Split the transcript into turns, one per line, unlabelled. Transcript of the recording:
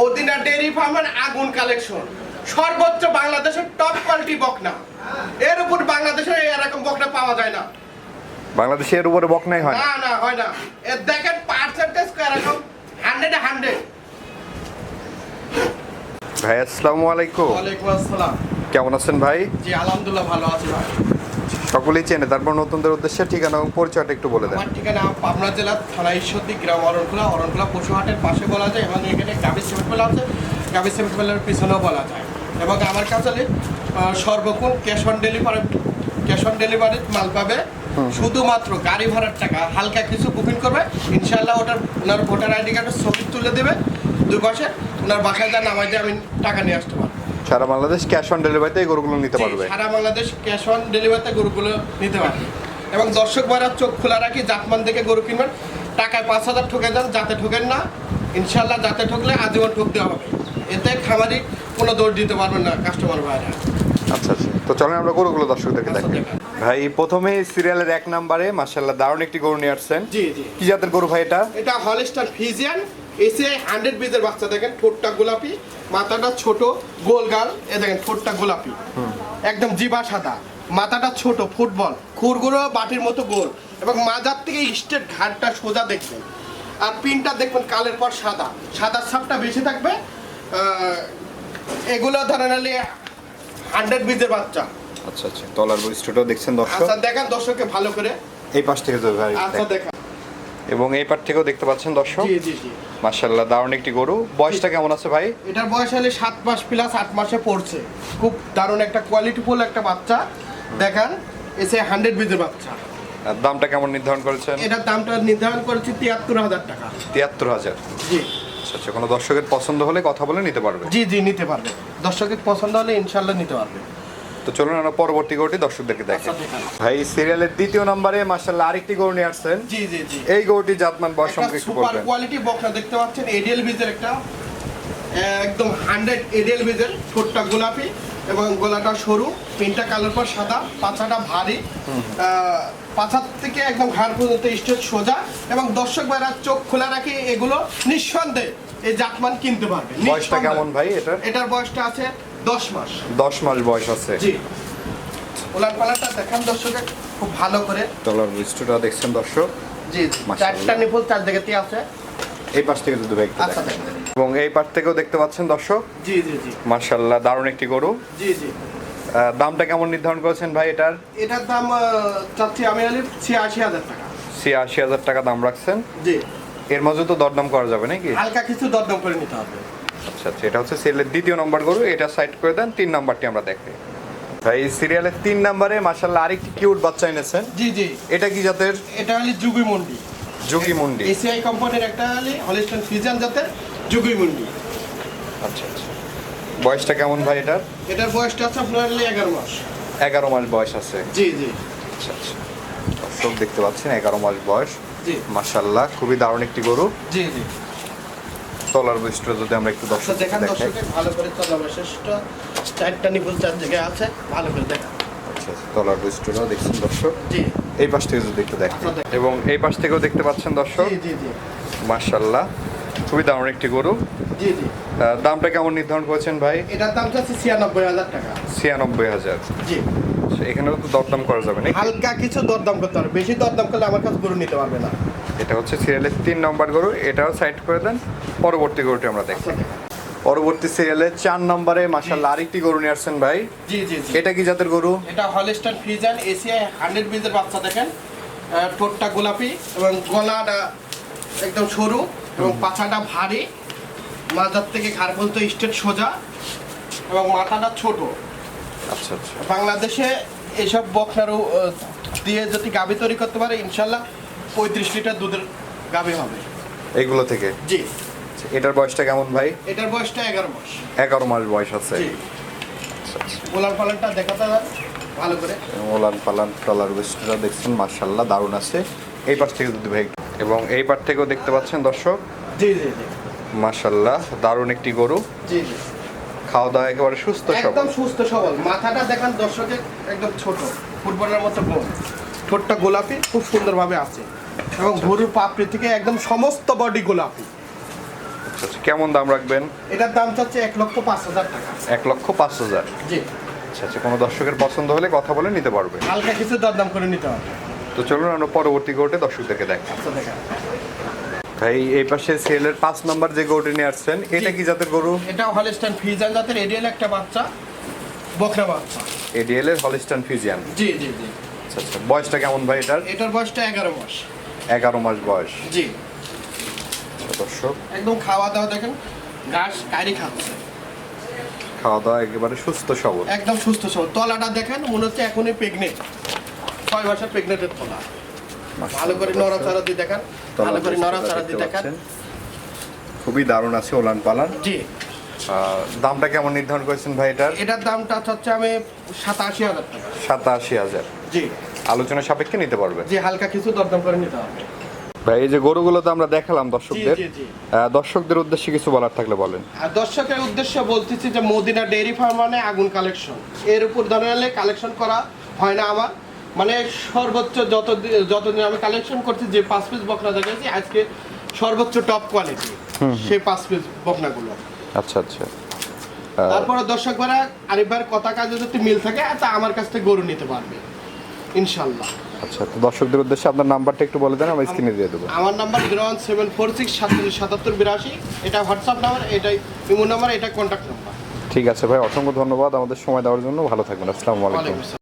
Medina dairy ফার্মের আগুন collection সর্বোচ্চ বাংলাদেশের টপ কোয়ালিটি বকনা। এর উপর বাংলাদেশে এরকম বকনা পাওয়া যায় না।
বাংলাদেশে এর উপরে বকনাই হয় না।
না না হয় না। এর দেখেন পার্সেন্টেজ এরকম? হান্ড্রেডে হান্ড্রেড
ভাই আসসালামু আলাইকুম।
ওয়ালাইকুম আসসালাম।
কেমন আছেন ভাই?
জি আলহামদুলিল্লাহ ভালো আছি ভাই।
সকলেই চেনে। তারপর নতুনদের উদ্দেশ্যে ঠিকানা এবং পরিচয়টা একটু বলে দেন।
আমার ঠিকানা পাবনা জেলার থানা ঈশ্বরদী গ্রাম অরণখোলা অরণখোলা পশুহাটের পাশে বলা যায় এবং এখানে গাভী সিমেন্ট মেলা আছে। গাভী সিমেন্ট মেলার পিছনেও বলা যায়। এবং আমার কাছে সর্বক্ষণ cash on delivery cash on delivery মাল পাবে। শুধুমাত্র গাড়ি ভাড়ার টাকা হালকা কিছু বুকিং করবে। ইনশাল্লাহ ওটার ওনার ভোটার আইডি কার্ডের ছবি তুলে দেবে। দুই পাশে ওনার বাসায় যা নামাই দিয়ে আমি টাকা নিয়ে আসতে পারব।
সারা বাংলাদেশ ক্যাশ অন ডেলিভারিতে গরুগুলো নিতে পারবে।
সারা বাংলাদেশ ক্যাশ অন ডেলিভারিতে গরুগুলো নিতে পারবে। এবং দর্শক ভাইরা চোখ খোলা রাখি জাতমান থেকে গরু কিনবেন। টাকায় পাঁচ হাজার ঠকে যান যাতে ঠকেন না। ইনশাল্লাহ যাতে ঠকলে আজীবন ঠকতে হবে। এতে খামারি কোনো দৌড় দিতে পারবেন না কাস্টমার ভাইরা।
আচ্ছা আচ্ছা। তো চলেন আমরা গরুগুলো দর্শকদেরকে দেখাই। ভাই প্রথমে সিরিয়ালের এক নম্বরে মার্শাল্লাহ দারুণ একটি গরু নিয়ে আসছেন।
জি জি।
কি জাতের গরু ভাই এটা?
এটা হলিস্টার ফিজিয়ান এসে হান্ড্রেড বিজের বাচ্চা দেখেন ঠোঁটটা গোলাপি মাথাটা ছোট গোল গাল এ দেখেন ঠোঁটটা গোলাপি। একদম জিবা সাদা মাথাটা ছোট ফুটবল খুরগুলো বাটির মতো গোল। এবং মাজার থেকে স্টেট ঘাটটা সোজা দেখবেন। আর পিনটা দেখবেন কালের পর সাদা। সাদার ছাপটা বেশি থাকবে এগুলো ধরেন হান্ড্রেড বিজের বাচ্চা।
আচ্ছা আচ্ছা। তলার বৈশিষ্ট্যটাও দেখছেন দর্শক?
আচ্ছা দেখেন দর্শককে ভালো করে।
এই পাশ থেকে ভাই
আচ্ছা
দেখ-
দেখা
এবং এই পার থেকেও দেখতে পাচ্ছেন দর্শক। মার্শাল্লাহ দারুণ একটি গরু। বয়সটা কেমন আছে ভাই?
এটার বয়স হলে সাত মাস প্লাস আট মাসে পড়ছে। খুব দারুণ একটা কোয়ালিটিফুল একটা বাচ্চা। দেখান এসে হান্ড্রেড বিজের বাচ্চা।
দামটা কেমন নির্ধারণ করেছেন?
এটার দামটা নির্ধারণ করেছি তিয়াত্তর হাজার টাকা।
তিয়াত্তর হাজার।
জি।
আচ্ছা আচ্ছা কোনো দর্শকের পছন্দ হলে কথা বলে নিতে পারবে।
জি জি নিতে পারবে। দর্শকের পছন্দ হলে ইনশাল্লাহ নিতে পারবে।
তো চলুন আমরা পরবর্তী গরুটি দর্শকদেরকে দেখেন
আচ্ছা,
ভাই সিরিয়ালের দ্বিতীয় নম্বরে মার্শাল্লাহ আরেকটি গরু নিয়ে আসছেন।
জি জি জি।
এই গরুটি জাতমান বয়স সম্পর্কে একটু বলবেন
কোয়ালিটি বকনা দেখতে পাচ্ছেন? এডিএল বীজের একটা। একদম হান্ড্রেড এডিএল বীজের ঠোঁটটা গোলাপি এবং গলাটা সরু পিনটা কালোর পর সাদা পাছাটা ভারী। পাছার থেকে একদম ঘাড় পর্যন্ত স্টেজ সোজা এবং দর্শক ভাইরা চোখ খোলা রাখি এগুলো নিঃসন্দেহে এই জাতমান কিনতে পারবে।
বয়সটা কেমন ভাই এটার?
এটার বয়সটা আছে দশ মাস।
দশ মাস বয়স আছে।
জি। ওলার পালাটা দেখান দর্শকের খুব ভালো করে।
তলার দেখছেন দর্শক?
জি চারটা নিপুল চার আছে।
এই পাশ থেকে ভাই
আচ্ছা
এবং এই পাশ থেকেও দেখতে পাচ্ছেন দর্শক?
জি জি জি।
মার্শাল্লাহ দারুণ একটি গরু।
জি জি।
দামটা কেমন নির্ধারণ করেছেন ভাই এটার?
এটার দাম চাচ্ছি আমি আলি ছিয়াশি হাজার টাকা।
ছিয়াশি হাজার টাকা দাম রাখছেন।
জি।
এর মাঝে তো দরদাম করা যাবে নাকি?
হালকা কিছু দরদাম করে নিতে হবে।
আচ্ছা আচ্ছা এটা হচ্ছে সিরিয়ালের দ্বিতীয় নম্বর গরু এটা সাইড করে দেন তিন নাম্বারটি আমরা দেখি। ভাই সিরিয়ালের তিন নম্বরে মার্শাল্লাহ আরেকটি কিউট বাচ্চা এনেছেন।
জি জি।
এটা কি জাতের?
এটা হলি যুগি মন্ডি।
যোগী মুন্ডি।
এসিআই কোম্পানির একটা হলি হলিস্টন ফিজান জাতের যুগি মন্ডি।
আচ্ছা আচ্ছা। বয়সটা কেমন ভাই এটার?
এটার বয়সটা আছে আপনার এগারো মাস।
এগারো মাস বয়স আছে।
জি জি।
আচ্ছা আচ্ছা। দর্শক দেখতে পাচ্ছেন এগারো মাস বয়স।
জি।
মার্শাল্লাহ খুবই দারুণ একটি গরু।
জি জি।
তলার বৈশিষ্ট্য যদি আমরা একটু
আচ্ছা
দর্শক
দেখান ভালো করে চলা শেষটা চারটা নিপুল চার জায়গায় আছে ভালো করে দেখান
আচ্ছা আচ্ছা, তলার বৈশিষ্ট্যটাও দেখছেন দর্শক?
জি।
এই পাশ থেকে যদি একটু দেখেন। এবং এই পাশ থেকেও দেখতে পাচ্ছেন দর্শক?
জি জি জি।
মার্শাল্লাহ খুবই দারুণ একটি গরু।
জি জি।
দামটা কেমন নির্ধারণ করেছেন ভাই?
এটার দাম চাচ্ছি ছিয়ানব্বই হাজার টাকা।
ছিয়ানব্বই হাজার।
জি।
এখানেও তো দরদাম করা যাবে না
হালকা কিছু দরদাম করতে হবে। বেশি দরদাম করলে আমার কাছে গরু নিতে পারবে না।
এটা হচ্ছে সিরিয়ালের তিন নম্বর গরু এটাও সাইড করে দেন। পরবর্তী গরুটি আমরা দেখি।
আচ্ছা।
পরবর্তী সিরিয়ালে চার নম্বরে মাসাল্লাহ আরেকটি গরু নিয়ে আসছেন ভাই।
জি জি জি।
এটা কি জাতের গরু?
এটা হলিস্টান ফ্রিজান এসিআই হান্ড্রেড বিজের বাচ্চা দেখেন। ঠোঁটটা গোলাপি এবং গলাটা একদম সরু এবং পাছাটা ভারী। মাজার থেকে ঘাড় পর্যন্ত স্টেট সোজা এবং মাথাটা ছোট।
আচ্ছা আচ্ছা।
বাংলাদেশে এইসব বকনারু দিয়ে যদি গাভি তৈরি করতে পারে ইনশাল্লাহ পঁয়ত্রিশ লিটার দুধের গাভি হবে।
এগুলো থেকে?
জি।
আচ্ছা, এটার বয়সটা কেমন ভাই?
এটার বয়সটা এগারো মাস।
এগারো মাস বয়স আছে। আচ্ছা আচ্ছা।
পোলার পালানটা দেখাতে ভালো করে।
ওলান পালান টলার বৈশিষ্ট্যটা দেখছেন মার্শাল্লাহ দারুণ আছে। এই পাশ থেকে যদি ভাই এবং এই পাশ থেকেও দেখতে পাচ্ছেন দর্শক?
জি জি জি।
মার্শাল্লাহ দারুণ একটি গরু।
জি জি।
খাওয়া দাওয়া একেবারে সুস্থ সবল।
একদম সুস্থ সবল। মাথাটা দেখান দর্শকের একদম ছোট ফুটবলের মতো গোল। ঠোঁটটা গোলাপি খুব সুন্দরভাবে আছে। এবং ভুরুর পাপড়ি থেকে একদম সমস্ত বডি গোলাপি।
আচ্ছা আচ্ছা কেমন দাম রাখবেন?
এটার দাম চাচ্ছে এক লক্ষ পাঁচ হাজার টাকা।
এক লক্ষ পাঁচ হাজার?
জি।
আচ্ছা আচ্ছা কোনো দর্শকের পছন্দ হলে কথা বলে নিতে পারবে।
হালকা কিছু দরদাম করে নিতে হবে।
তো চলুন আমরা পরবর্তী গোটে দর্শকদেরকে দেখ
আচ্ছা দেখা
ভাই এই পাশে সেলের পাঁচ নম্বর যে গরুটি নিয়ে আসছেন এটা কি জাতের গরু?
এটা হলিস্টান ফিজান জাতের এডিএল একটা বাচ্চা বকরা বাচ্চা।
এডিএল এর হলিস্টান ফিজিয়ান
জি জি জি।
আচ্ছা আচ্ছা বয়সটা কেমন ভাই এটার?
এটার বয়সটা এগারো মাস।
এগারো মাস বয়স।
জি।
আচ্ছা, দর্শক।
একদম খাওয়া দাওয়া দেখেন ঘাস কারি খাচ্ছে।
খাওয়া দাওয়া একেবারে সুস্থ সবল।
একদম সুস্থ সবল। তলাটা দেখেন মনে হচ্ছে এখনই প্রেগনেন্ট ছয় মাসের প্রেগনেন্টের তলা। ভালো করে নড়াচড়া দিয়ে দেখান ভালো করে নড়াচড়া দিয়ে দেখান।
খুবই দারুণ আছে ওলান পালান।
জি।
দামটা কেমন নির্ধারণ করেছেন ভাই এটার?
এটার দামটা হচ্ছে আমি সাতাশি হাজার টাকা।
সাতাশি হাজার।
জি।
আলোচনা সাপেক্ষে নিতে পারবে
জি হালকা কিছু দরদাম করে নিতে হবে।
ভাই এই যে গরুগুলো তো আমরা দেখালাম দর্শকদের। দর্শকদের উদ্দেশ্যে কিছু বলার থাকলে বলেন।
আর দর্শকের উদ্দেশ্যে বলতেছি যে মদিনা ডেইরি ফার্ম মানে আগুন কালেকশন। এর উপর ধরনের কালেকশন করা হয় না আমার। মানে সর্বোচ্চ যত যতদিন আমি কালেকশন করছি যে পাঁচ পিস বকনা দেখেছি আজকে সর্বোচ্চ টপ কোয়ালিটি সেই পাঁচ পিস বকনাগুলো।
আচ্ছা আচ্ছা।
তারপরে দর্শক ভাড়া আরিফবার কথা কাজে যদি মিল থাকে তা আমার কাছ থেকে গরু নিতে পারবে ইনশাল্লাহ।
আচ্ছা তো দর্শকদের উদ্দেশ্যে আপনার নাম্বারটা একটু বলে দেন আমি স্ক্রিনে দিয়ে দেবো।
আমার number zero one seven four six সাতচল্লিশ সাতাত্তর বিরাশি এটা হোয়াটসঅ্যাপ নাম্বার এটাই ইমো নাম্বার এটা কন্ট্যাক্ট নাম্বার
ঠিক আছে ভাই অসংখ্য ধন্যবাদ আমাদের সময় দেওয়ার জন্য। ভালো থাকবেন আসসালামু আলাইকুম।